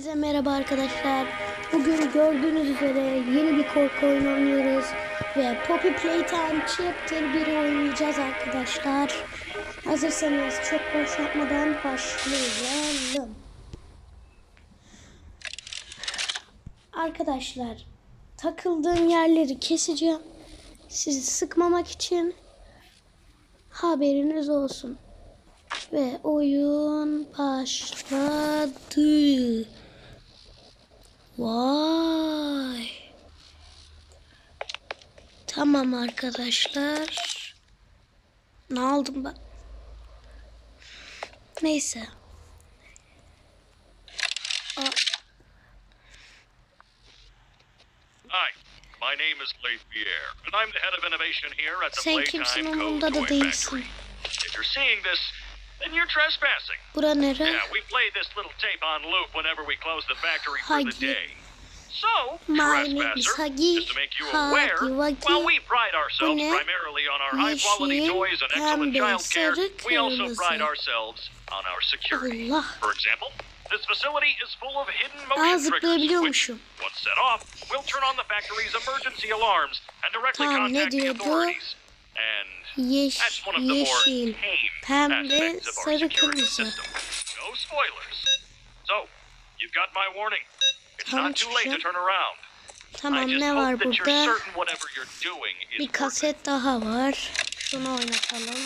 Hepinize merhaba arkadaşlar. Bugün gördüğünüz üzere yeni bir korku oyunu oynuyoruz. Ve Poppy Playtime Chapter 1'i oynayacağız arkadaşlar. Hazırsanız çok boş yapmadan başlayalım. Arkadaşlar takıldığım yerleri keseceğim. Sizi sıkmamak için haberiniz olsun. Ve oyun başladı. Vay. Tamam arkadaşlar. Ne aldım ben? Neyse. Aa, Hi, my name is Leif Pierre, and I'm the head of innovation here at the Sen kimsin Playtime Cove umurumda da değilsin. If you're seeing this, then you're trespassing. Bura nere? Yeah, we play this little tape on loop whenever we close the factory for the day. So, My name is just to make you aware, while we pride ourselves primarily on our high-quality toys and excellent child care, we also pride ourselves on our security. Allah. For example, this facility is full of hidden motion triggers, which, once set off, will turn on the factory's emergency alarms and directly contact the authorities. Yeş, yeşil, pembe, sarı, kırmızı. system. No spoilers. So, you've got my warning. It's Tamam, not too late to çıkacağım. turn around. I Tamam ne var burada? Bir kaset daha var. Şunu oynatalım.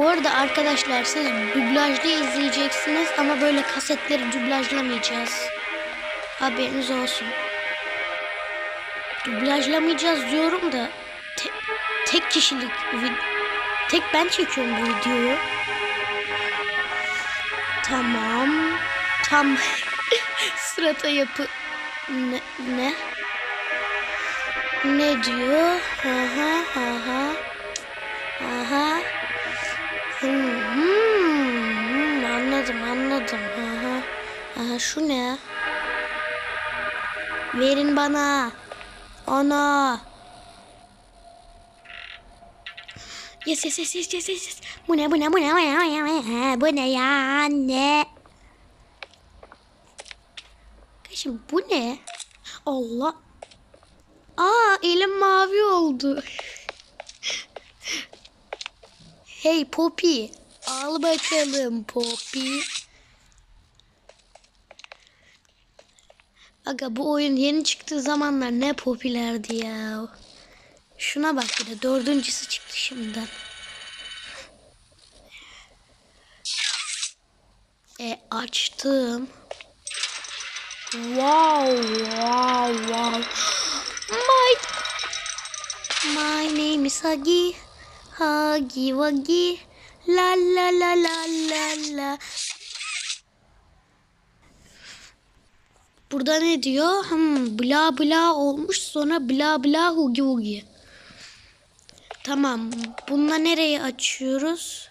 Bu arada arkadaşlar siz dublajlı izleyeceksiniz ama böyle kasetleri dublajlamayacağız. Haberiniz olsun. Dublajlamayacağız diyorum da te- tek kişilik tek ben çekiyorum bu videoyu. Tamam. Tam sırata yapı ne ne ne diyor? Aha aha aha. Şu ne? Verin bana. Ana. Yes yes yes yes yes yes. bu ne bu ne bu ne bu ne, bu ne bu ne ya anne. Kardeşim bu ne? Allah. Aa elim mavi oldu. hey Poppy. Al bakalım Poppy. Aga bu oyun yeni çıktığı zamanlar ne popülerdi ya. Şuna bak bir de dördüncüsü çıktı şimdiden. E açtım. Wow, wow, wow. My My name is Huggy. Huggy Wuggy. La la la la la la. Burada ne diyor? Hmm, bla bla olmuş sonra bla bla hugi hugi. Tamam. Bununla nereyi açıyoruz?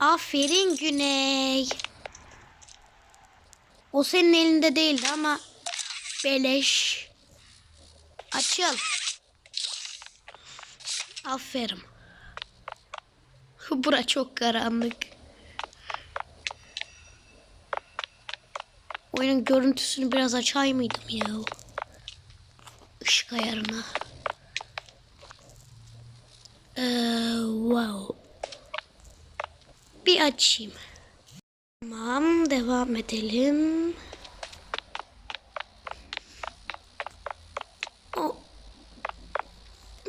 Aferin Güney. O senin elinde değildi ama beleş. Açıl. Aferin. Bura çok karanlık. Oyunun görüntüsünü biraz açayım mıydım ya? Işık ayarına. Ee, wow. Bir açayım. Tamam devam edelim. O.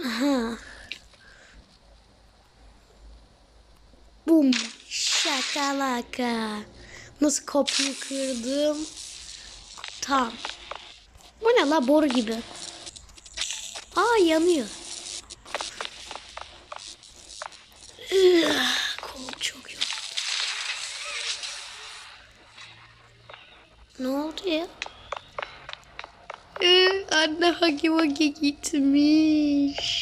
Aha. Bum. Şakalaka. Nasıl kapıyı kırdım. Tamam. Bu ne la boru gibi. Aa yanıyor. Kolum çok yoruldu. Ne oldu ya? Ee, anne Hagi Wagi gitmiş.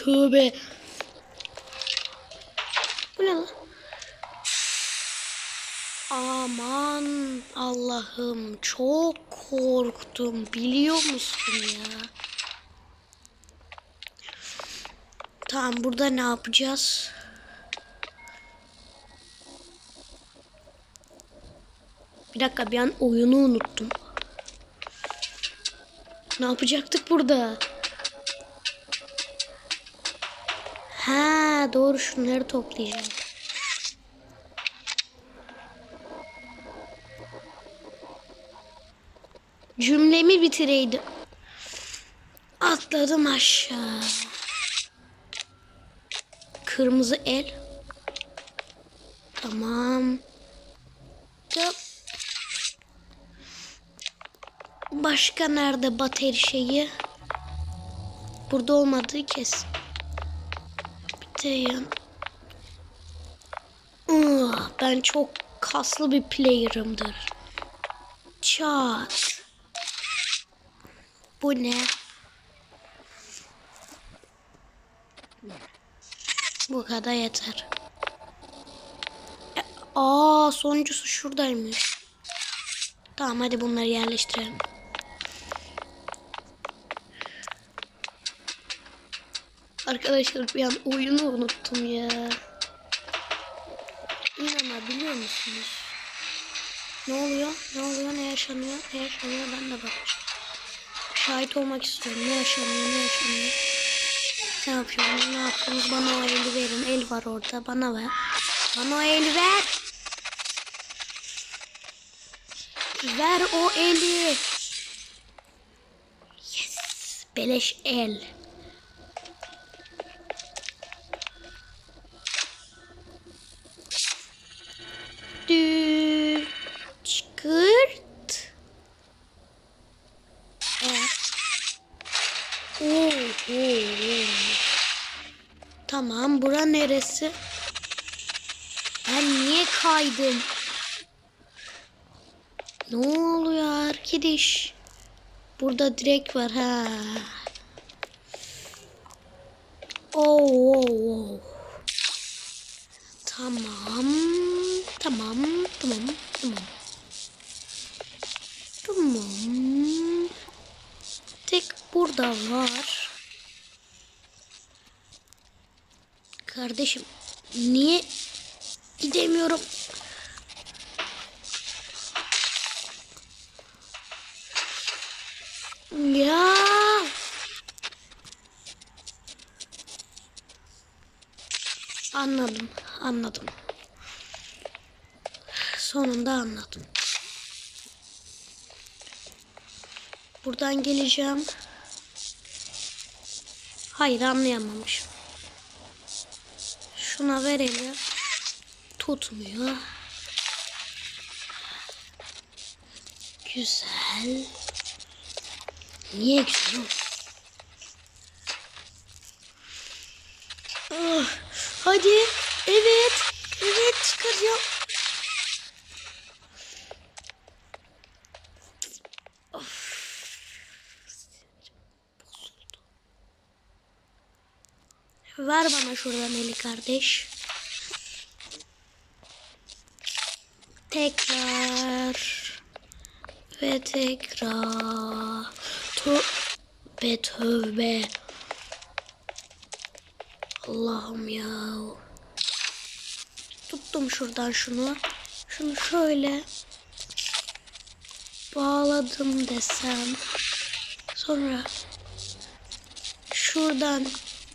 Tövbe. Bu ne lan? Aman Allah'ım çok korktum biliyor musun ya? Tamam burada ne yapacağız? Bir dakika bir an oyunu unuttum. Ne yapacaktık burada? Ha doğru şunları toplayacağım. Cümlemi bitireydim. Atladım aşağı. Kırmızı el. Tamam. Yap. Başka nerede bateri şeyi? Burada olmadığı kesin. Ah, Ben çok kaslı bir player'ımdır. Çat. Bu ne? Bu kadar yeter. E, Aa sonuncusu şuradaymış. Tamam hadi bunları yerleştirelim. Arkadaşlar bir an oyunu unuttum ya. İnanabiliyor musunuz? Ne oluyor? Ne oluyor? Ne yaşanıyor? Ne yaşanıyor? Ben de bakacağım. Şahit olmak istiyorum. Ne yaşanıyor? Ne yaşanıyor? Ne yapıyorsunuz? Ne yapıyorsunuz? Bana o eli verin. El var orada. Bana ver. Bana o eli ver. Ver o eli. Yes. Beleş el. Tamam, bura neresi? Ben niye kaydım? Ne oluyor arkadaş? Burada direk var ha. Oo, oo, oo. Tamam. Tamam. Tamam. Tamam. Tamam. Tek burada var. Kardeşim niye gidemiyorum? Ya. Anladım, anladım. Sonunda anladım. Buradan geleceğim. Hayır anlayamamışım. Şuna verelim. Tutmuyor. Güzel. Niye güzel? Ah, hadi. Evet. Evet çıkaracağım. Ver bana şuradan eli kardeş. Tekrar. Ve tekrar. Tövbe tövbe. Allah'ım ya. Tuttum şuradan şunu. Şunu şöyle bağladım desem. Sonra şuradan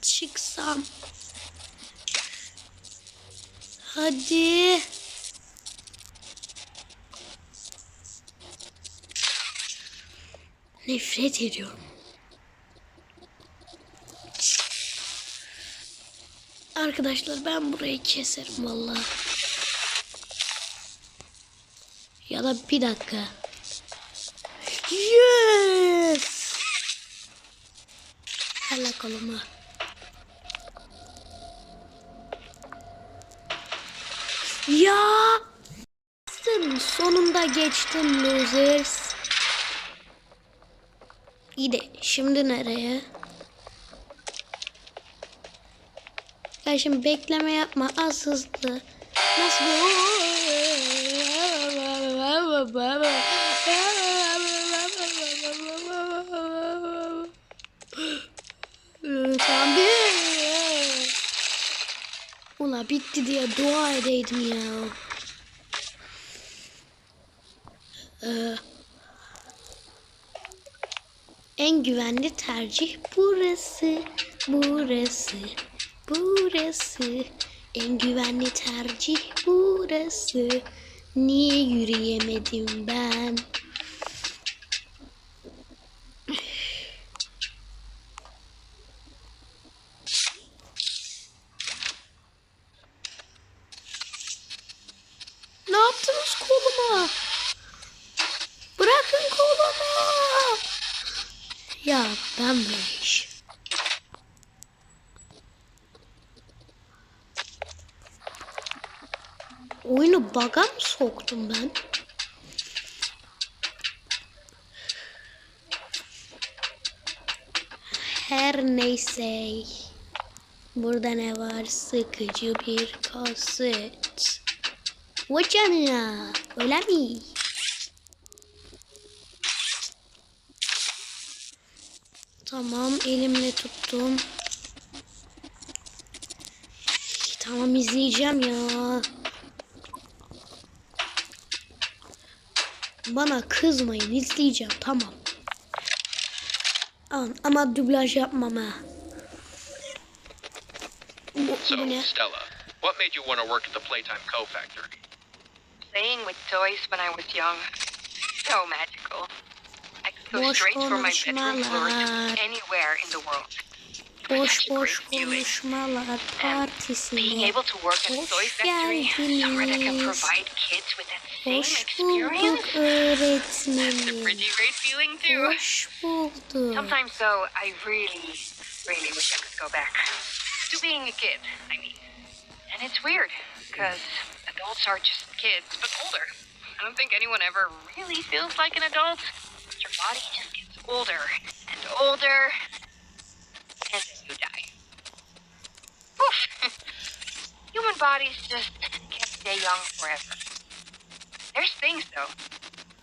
çıksam. Hadi. Nefret ediyorum. Arkadaşlar ben burayı keserim vallahi. Ya da bir dakika. Yes! Hala koluma. Ya. Sonunda geçtim losers. İyi de şimdi nereye? Ya şimdi bekleme yapma az hızlı. Nasıl? Bitti diye dua edeydim ya. Ee, en güvenli tercih burası. Burası. Burası. En güvenli tercih burası. Niye yürüyemedim ben? Ne yaptınız koluma? Bırakın kolumu. Ya ben böyle iş. Oyunu baga mı soktum ben? Her neyse. Burada ne var? Sıkıcı bir kaset. Vay canına. Öyle mi? Tamam elimle tuttum. Tamam izleyeceğim ya. Bana kızmayın izleyeceğim tamam. An- Ama dublaj yapmam ha. Bu, So, bu ne? Stella, what made you want to work at the Playtime Co. factory? Playing with toys when I was young. So magical. I could go Boş straight from my bedroom floor to anywhere in the world. Boş boş konuşmalar partisine. Being able to work at a Hoş toy factory, somewhere that can geldiniz. Provide kids with that same Hoş experience. bulduk a öğretmenim. pretty great feeling too. Hoş bulduk. Sometimes though, I really, really wish I could go back to being a kid. I mean, and it's weird because adults are just kids, but older. I don't think anyone ever really feels like an adult. Your body just gets older and older, and then you die. Oof. Human bodies just can't stay young forever. There's things though,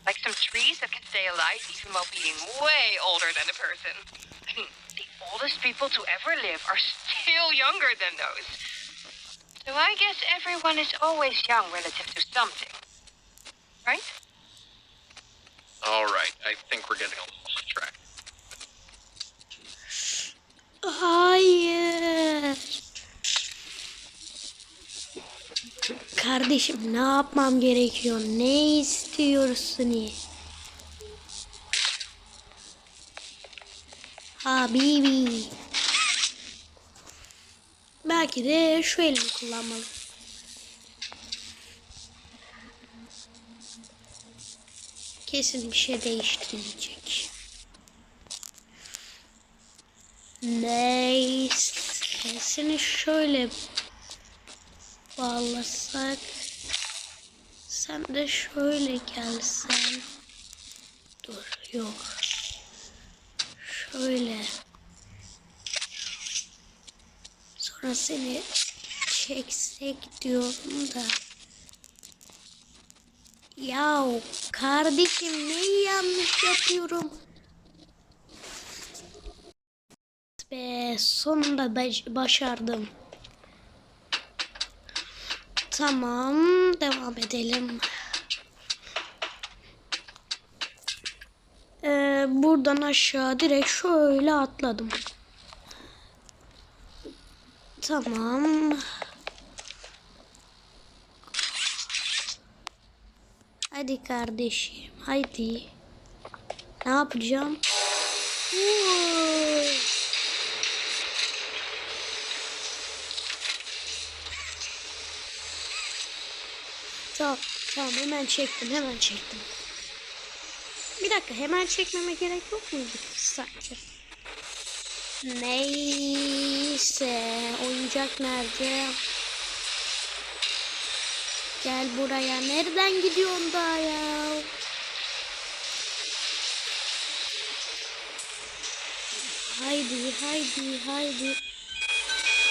like some trees that can stay alive even while being way older than a person. I mean, the oldest people to ever live are still younger than those. So I guess everyone is always young relative to something. Right? All right, I think we're getting a little off track. Hayır. Kardeşim ne yapmam gerekiyor? Ne istiyorsun? Habibi. Belki de şu elimi kullanmalı. Kesin bir şey değiştirmeyecek. Neyse. Seni şöyle bağlasak. Sen de şöyle gelsen. Dur yok. Şöyle. Sonra seni çeksek diyorum da. Yahu kardeşim neyi yanlış yapıyorum? Be sonunda baş- başardım. Tamam devam edelim. Ee, buradan aşağı direkt şöyle atladım. Tamam. Hadi kardeşim, haydi. Ne yapacağım? Vay. Tamam, tamam hemen çektim, hemen çektim. Bir dakika, hemen çekmeme gerek yok muydu sadece? Neyse, oyuncak nerede? Gel buraya. Nereden gidiyorsun daha ya? Haydi, haydi, haydi.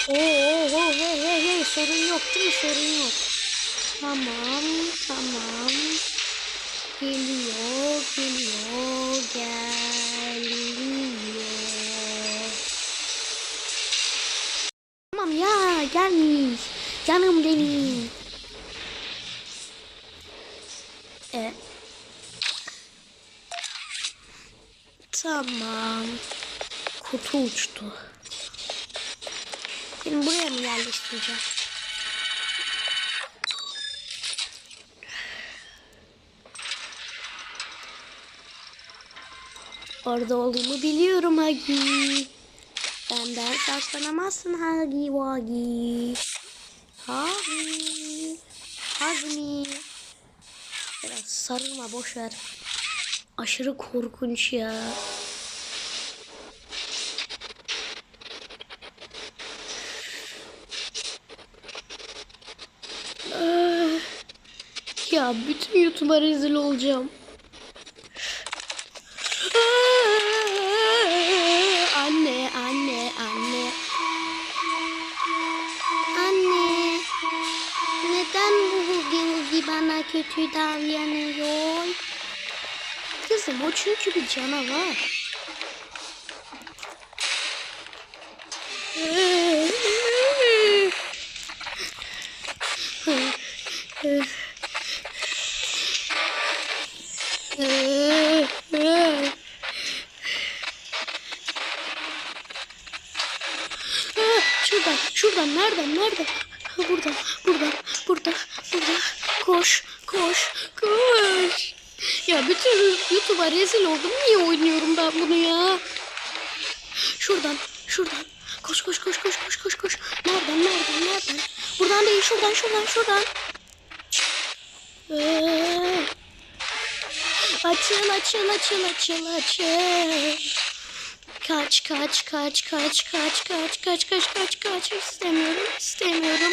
Oo, oo, hey, hey, hey. Sorun yok değil mi? Sorun yok. Tamam, tamam. Geliyor, geliyor, geliyor. Tamam ya, gelmiş. Canım benim. E. Tamam. Kutu uçtu. Şimdi buraya mı yerleştireceğim? Orada olduğumu biliyorum Hagi. Benden saklanamazsın Hagi Wagi. Hagi. Hazmi. Biraz sarılma boş ver. Aşırı korkunç ya. Ah. Ya bütün YouTube'a rezil olacağım. Kötü davranıyor? Kızım o çünkü bir canavar. Şuradan, şuradan, nereden, nereden? Ha, Burada, burada, burada, burada. Koş, koş, koş. Ya bütün YouTube'a rezil oldum. Niye oynuyorum ben bunu ya? Şuradan, şuradan. Koş, koş, koş, koş, koş, koş, koş. Nereden, nereden, nereden? Buradan değil, şuradan, şuradan, şuradan. Ee, açıl, açıl, açıl, açıl, açıl. Kaç kaç kaç kaç kaç kaç kaç kaç kaç kaç istemiyorum istemiyorum.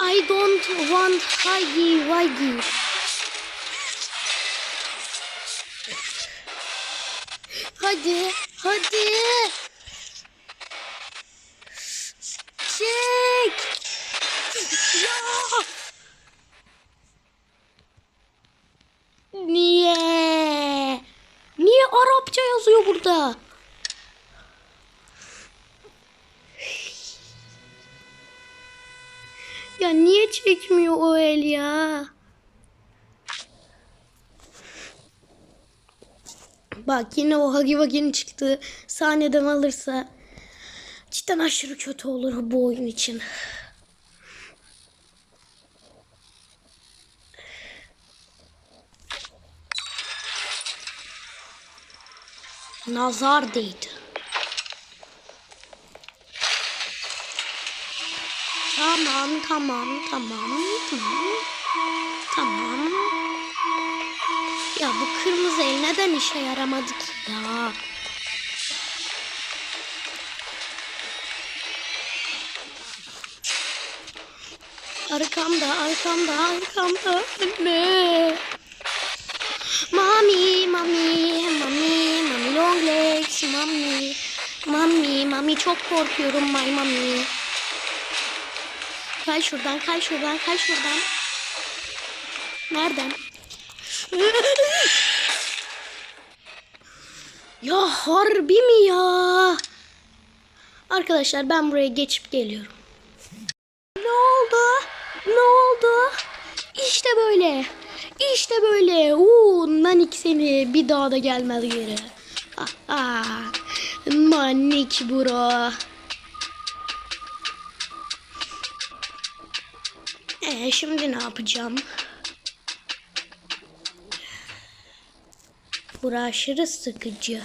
I don't want Huggy Wuggy. Hadi hadi. Çek. Ya. Niye? Niye Arapça yazıyor burada? Ya niye çekmiyor o el ya? Bak yine o Hagi Wagi'nin çıktığı sahneden alırsa cidden aşırı kötü olur bu oyun için. Nazar değdi. Tamam, tamam, tamam, tamam. Tamam. Ya bu kırmızı el neden işe yaramadı ki ya? Arkamda, arkamda, arkamda. Anne. Mami, mami, mami, mami long legs, mami. Mami, mami çok korkuyorum my mami. Kay şuradan, kay şuradan, kay şuradan. Nereden? Ya harbi mi ya? Arkadaşlar ben buraya geçip geliyorum. Ne oldu? Ne oldu? İşte böyle. İşte böyle. Uuu nanik seni bir daha da gelmez geri. Ah, ah. Manik bro. Ee, şimdi ne yapacağım? Bura aşırı sıkıcı.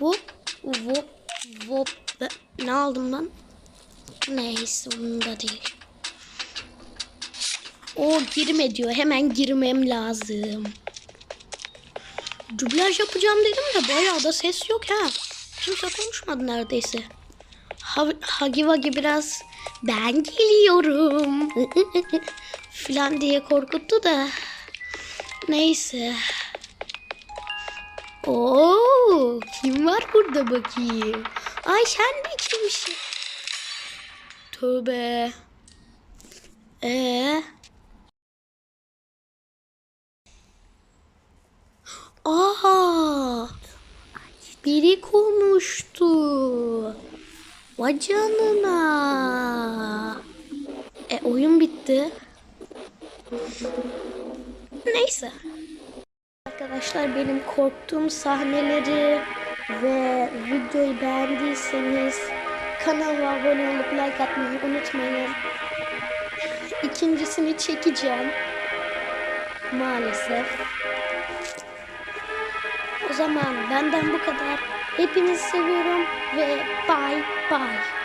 Vop vop vop. Ne aldım lan? Neyse bunda değil. O girme diyor. Hemen girmem lazım. Dublaj yapacağım dedim de bayağı da ses yok ha. Kimse konuşmadı neredeyse. Ha Hagi Wagi biraz ben geliyorum falan diye korkuttu da. Neyse. Oo, kim var burada bakayım? Ay sen de kimsin? Tövbe. Ee? Aa! Biri konuştu. Vay canına. E oyun bitti. Neyse. Arkadaşlar benim korktuğum sahneleri ve videoyu beğendiyseniz kanalıma abone olup like atmayı unutmayın. İkincisini çekeceğim. Maalesef. O zaman benden bu kadar. Hepinizi seviyorum ve bye bye.